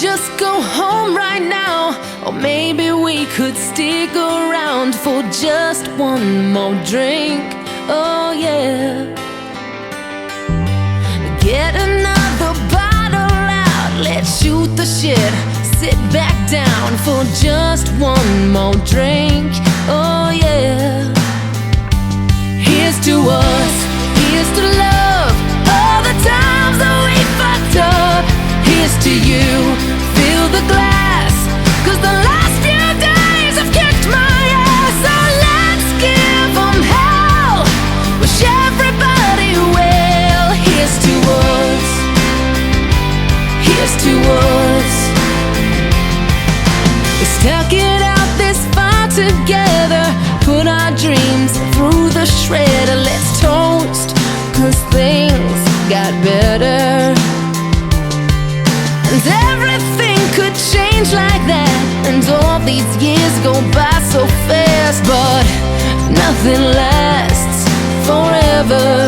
just go home right now. Or maybe we could stick around for just one more drink. Oh, yeah. Get another bottle out, let's shoot the shit. Sit back down for just one more drink. Oh, yeah. Here's to us, to you, fill the glass. Cause the last few days have kicked my ass. So let's give hell. Wish everybody well. Here's to us, here's to us. We stuck it out this far together. Put our dreams through the shredder. Let's toast, cause things got better. Everything could change like that. And all these years go by so fast. But nothing lasts forever.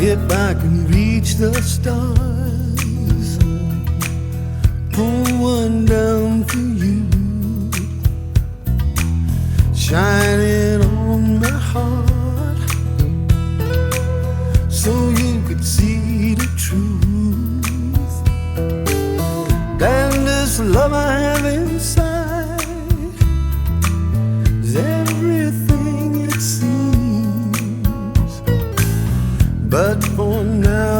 If I can reach the stars, pull one down for you, shining on my heart, so you could see the truth. And this love I have inside But for now,